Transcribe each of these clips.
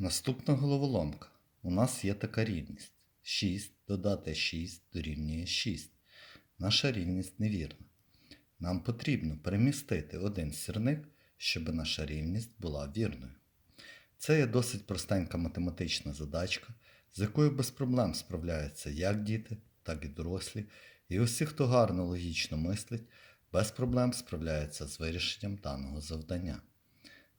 Наступна головоломка. У нас є така рівність. 6 додати 6 дорівнює 6. Наша рівність невірна. Нам потрібно перемістити один сірник, щоб наша рівність була вірною. Це є досить простенька математична задачка, з якою без проблем справляються як діти, так і дорослі, і усі, хто гарно логічно мислить, без проблем справляються з вирішенням даного завдання.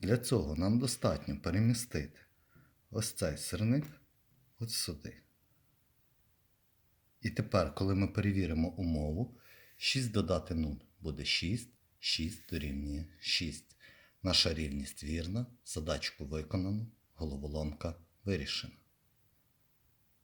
Для цього нам достатньо перемістити ось цей сирник от сюди. І тепер, коли ми перевіримо умову, 6 додати 0 буде 6, 6 дорівнює 6. Наша рівність вірна, задачку виконано, головоломка вирішена.